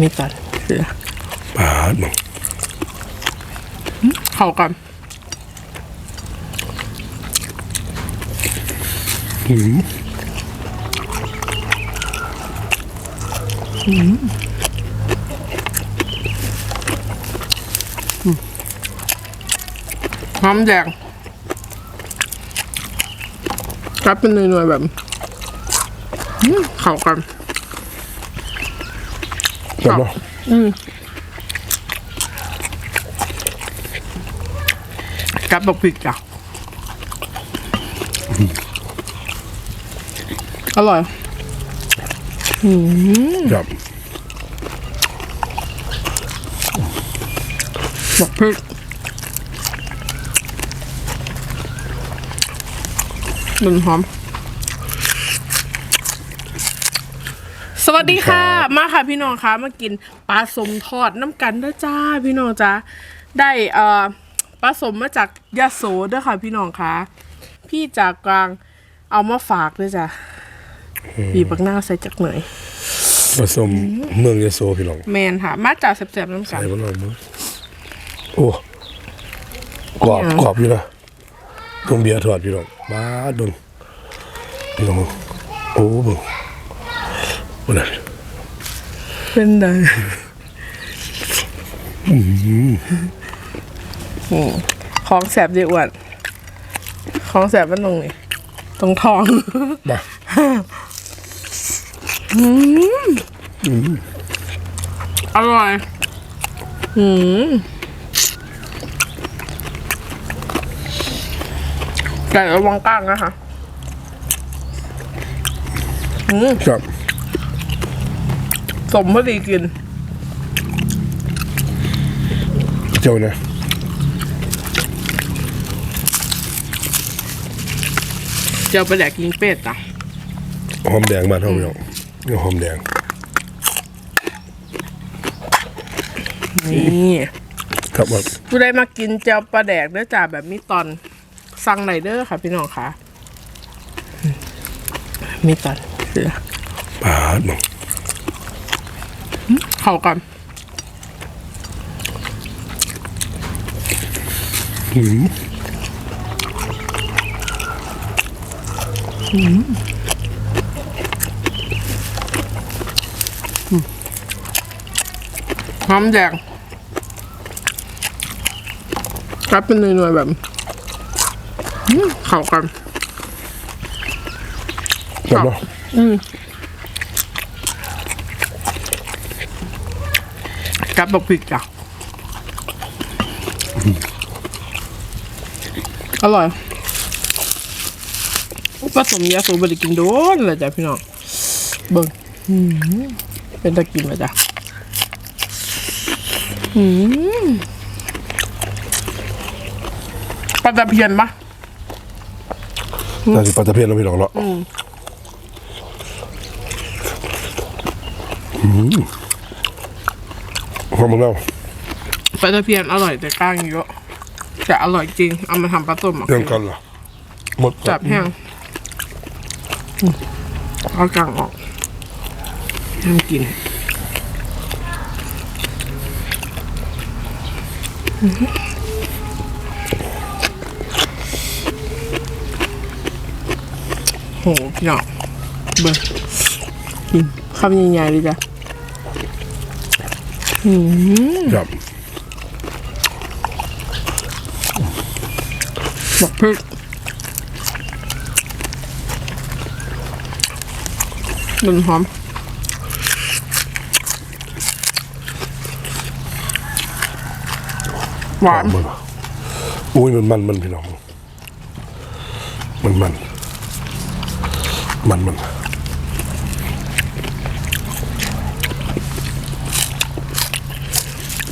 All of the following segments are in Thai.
มีตัดเสือปาดมึงเข้ากันหืมหอมแดงกัดเป็นหน่วยๆแบบอื้อเข้ากัน เห็นปะกัดบอกพริกจ้ะอร่อยครับบอกพริกมันหอม วัสดีค่ะ มาค่ะพี่น้องคะมากินปลาสมทอดน้ำกันเด้อจ้าพี่น้องจ้าได้เอ่อปลาสมมาจากยะโสเด้อค่ะ พี่น้องคะพี่จากกลางเอามาฝากด้วยจ้ะบีบักหน้าวใส่จากเหนื่อยผสมเมืองยโสพี่น้องแมนค่ะ มาจากแสบๆน้ำกัใส่นมาหน่อยมึงโอ้กรอบเนี่ยกรอบอยู่นะตรงเบียร์ทอดพี่น้องมาดเบึงพี่น้องโอ้เบึง วันนั้นเป็นไงของแสบดีอ้วนของแสบมันตรงนี้ตรงท้องมาอร่อยอืมไก่ระวังก้างนะคะ อืมครับ สมพอดีกิน เจ้านะเจียวไปแดกกินเป็ดจ้ะหอมแดงมาเท่าพี่น้องนี่หอมแดง นี่ครับว่าผู้ใดมากินเจียวปลาแดกเด้อจ้าแบบมีตอนสั่งไหนเด้อค่ะ พี่น้องค่ะมีตอนเสือ ปาดมึงเข้ากันหืมหอมแดงรับเป็นหน่วยๆแบบอื้อเข้ากันเห็นปะ กับบอกพริกจ้ะอร่อยผสมยาสูบไดิกินโดนเลยจ้ะพี่น้องเบิ่งอื้อหือเป็นตะกินเลยจ้ะอืมปลาตะเพียนปะน่าจะปลาตะเพียนแล้วพี่น้องเนาะหืม หอมมะนาวปลาตะเพียนอร่อยแต่กล้างเยอะแต่อร่อยจริง เอามาทำปลาต้มอะเรื่องกันเหรอหมดจับแห้งอืมเอากลางออกห้ามกินโหพี่น้องเบิ่งกินคำใหญ่ๆเลยจ้ะ ครับบอกพริกมันหอมหวานมันอุ้ยมันมันมันพี่น้อง มันมัน มันมัน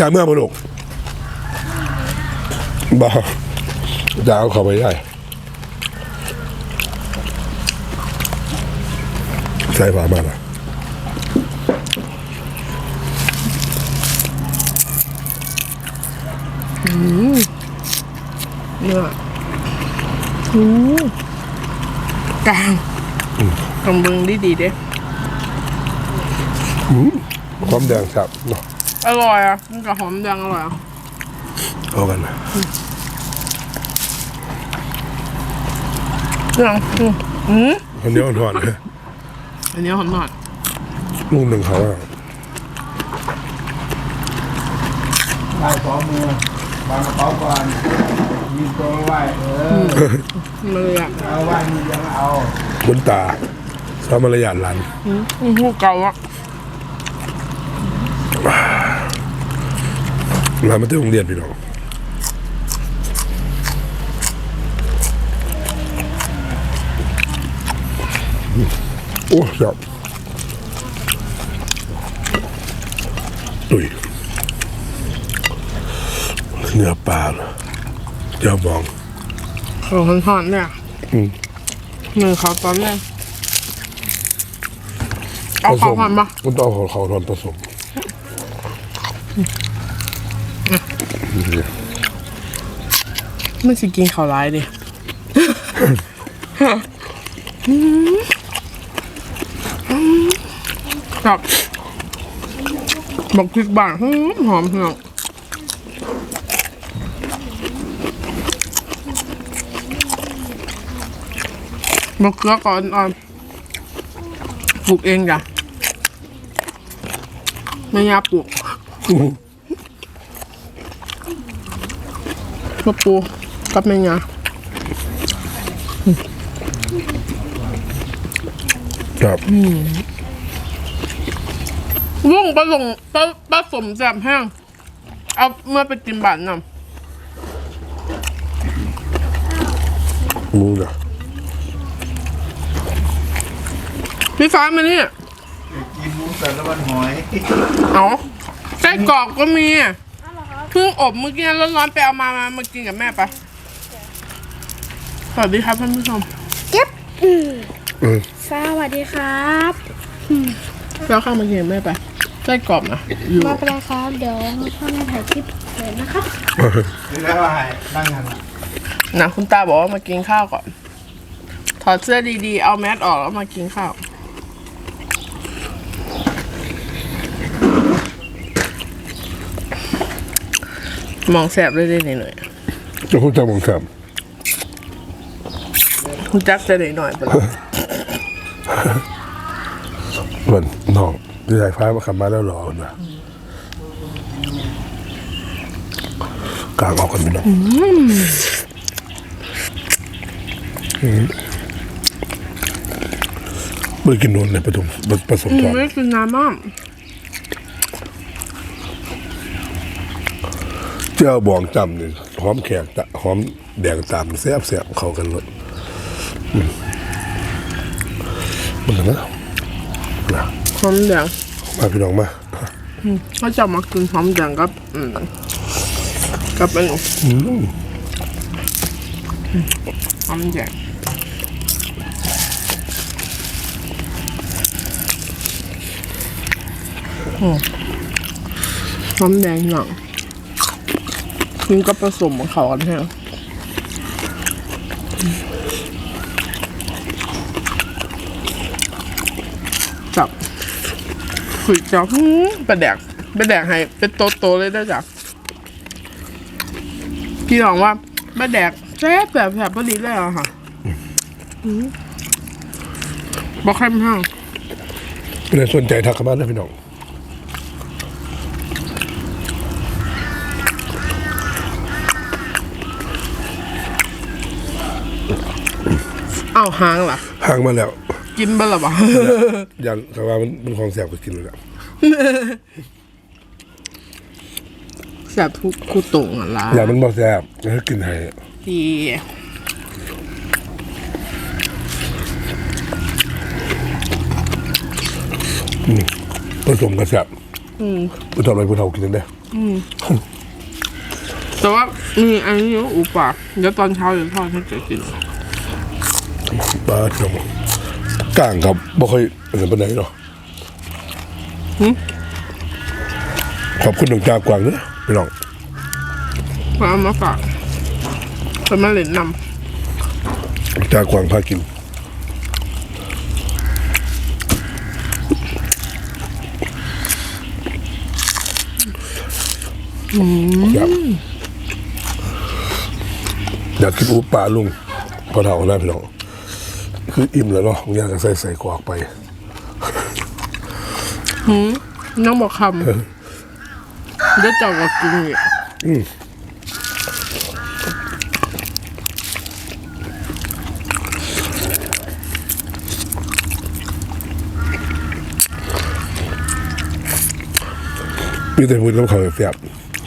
จ่ายเมื่อมาลูกบ้าจะเอาเข้าไปได้ใส่ฝามาละเนื้อหูกลางกำบึงดีดีๆเด้หหอมแดงสับเนาะ อร่อยอะมันกับหอมแดงอร่อยอะเอากันนะยังอืมอืมอันนี้อ่อนๆเลยอันนี้หอมหน่อยลูกหนึ่งเขาอะไหว้ขอมือวางกระเป๋าก่อนยืนตัวไหว้เออมันเลยอะเอาไหว้มือยังเอาคุณตาสามารยาทหลันอืมอืมพวกเก่าอะห ลานมาที่โรงเรียนพี่น้องโอ้จับอุ้ยเนื้อปลาเหรอเจ้าบองเขาหอนๆเนี่ยอืมหนึ่งเขาตอนแรกเอาเขาหอนปะมันต้องเอาเขาทอนผสม ไม่สิกินเขาร้ายดิกับบอกพริกบ้างหอมหอมเพียงบอกเกลือก่อนอ่อนปลูกเองจ้ะไม่ยาปลูกพ่อปู กับแม่ยาครับลุงผสมผผสมแสบแห้งเอาเมื่อไปกินบ้านน่ะหมูนะพี่ฟ้ามานี่กินหมูสันแล้วมันหอยเอาไส้กรอกก็มีเพิ่งอบเมื่อกี้ร้อนๆไปเอามามามากินกับแม่ไปะ สวัสดีครับท่านผู้ชมเจ็บเออสวัสดีครับแล้วข้าวมากินกับแม่ไปไส้กรอบนะอยู่มาเป็นไรครับ เดี๋ยวพ่อแม่ถ่ายคลิปเลยนะครับแล้วว่าให้นั่งกันอะนะคุณตาบอกว่ามากินข้าวก่อน ถอดเสื้อดีๆ เอาแมสออกแล้วมากินข้าว มองแสบเลยได้หน่อยจะพูดจะมองแซมๆคุณ จักจะได้หน่อยไปแล้วเหมือนน้องที่สายฟ้ามาขับมาแล้วหรอนะกลางออกกันไปน้องไม่กินนวลเลยผสมผสมอืมทอดไม่ได้กินน้ำมากเจ้าบองจำเนี่ยหอมแขกตะหอมแดงตามแซ่บแซ่บเข้ากันเลยอื มมันนะนะหอมแดงมาพี่น้องมาเขาจะมากินหอมแดงกับอืมกับเป็นหอมแดงอืมหอมแดงหนังกินก็ผสมของเขากันแท้จับ ขุยจับหืมไปแดกไปแดกให้เป็นโตโตๆเลยได้จ้ะพี่น้องว่าไปแดกแซ่บแบบแบบพอดีเลยอะค่ะหืมบอกใครไม่ห้างไม่ได้สนใจทักเข้ามาเลยพี่น้องเอาหางล่ะห่างมาแล้ว กินบ้าหรอวะยันแต่ว่ามันมันของแสบก็กินเลยแหละแซ่บทุกคู่ตรงอะล่ะยันมันบ่แสบแล้วกินให้ดีผสมกับแสบอืมผู้ทำอะไรผู้เฒ่ากินได้แต่ว่ามีอันนี้อยู่อุปากเดี๋ยวตอนเช้าเดี๋ยวทอดให้เจ๊กิน ปลาเถียว ก้างครับบ่ค่อยเห็นปานไหนหรอกหึขอบคุณดวงจากกวางเด้อพี่น้องมาเอามาฝากเป็นมาเล่นนดวงจากกวางพากิน ครับอยากกินอุปปลาลุงพอเท่านะพี่น้อง คืออิ่มแล้วเนาะอยากจะใส่ใส่กรอกไปน้องบอกคำเดี๋ยวเจ้าก็กินอีกมีแต่พูดกับเขาเสียบ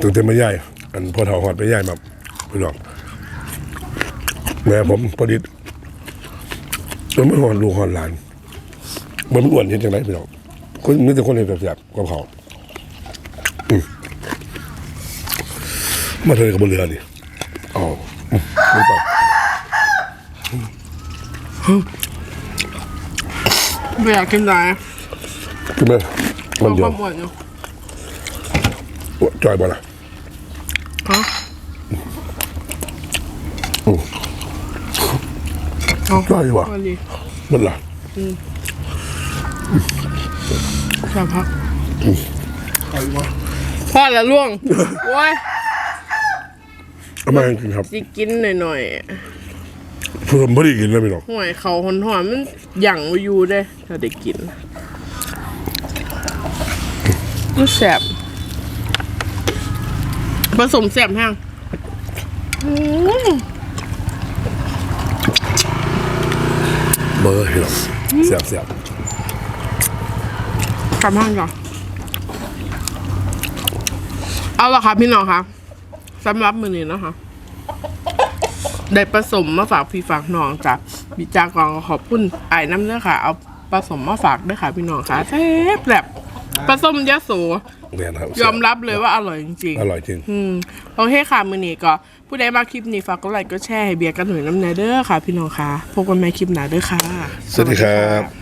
ถึงจะไม่ย่ายอันพอเท่าหอดไม่ย่ายมาพี่น้องแม่ผมพอดี มันไม่หอนลูกหอนหลานมันมันอ้วนเห็นจังไรพี่น้องคนมีแต่คนเห็นแต่เสียบกับเขาอืมมาเทกับบนเรือนี่อ๋ออืมไม่ต้องไม่อยากกินไหนคือมันมันเดียวความหวานอยู่จอยบ่ล่ะฮะ เอาจอยว่ะวันดีมันล่ะชาพักไอ้วะพอแล้วล่วงโอ้ยเอามาให้กินครับสิกินหน่อยเพิ่มพอดีกินแล้วพี่น้องๆห่วยเขาหอนหอนๆมันหยั่งไว้อยู่เด้ถ้าได้กินก็แสบผสมแสบแห้งอืม เบอร์พี่น้องเสียบเสียบกลับห้างก่อนเอาละค่ะพี่น้องคะสำหรับมือนี้นะคะ ได้ผสมมาฝากพี่ฝากน้องจ้ะบิจากองขอบคุณไอ้ายน้ำเด้อค่ะ เอาผสมมาฝากด้วยค่ะ พี่น้องค่ะแซ่บแบบผสมยะโส เนี่ยนะครับยอมรับเลยว่าอร่อยจริงอร่อยจริง ๆอืมโอเคค่ะมือนี้ก็ ผู้ใดมาคลิปนี้ฝากกดไลค์ก็แชร์ให้เบียร์กันหน่อยน้ำเนยเด้อค่ะ พี่น้องค่ะพบกันใหม่คลิปหน้าเด้อค่ะ สวัสดีครับ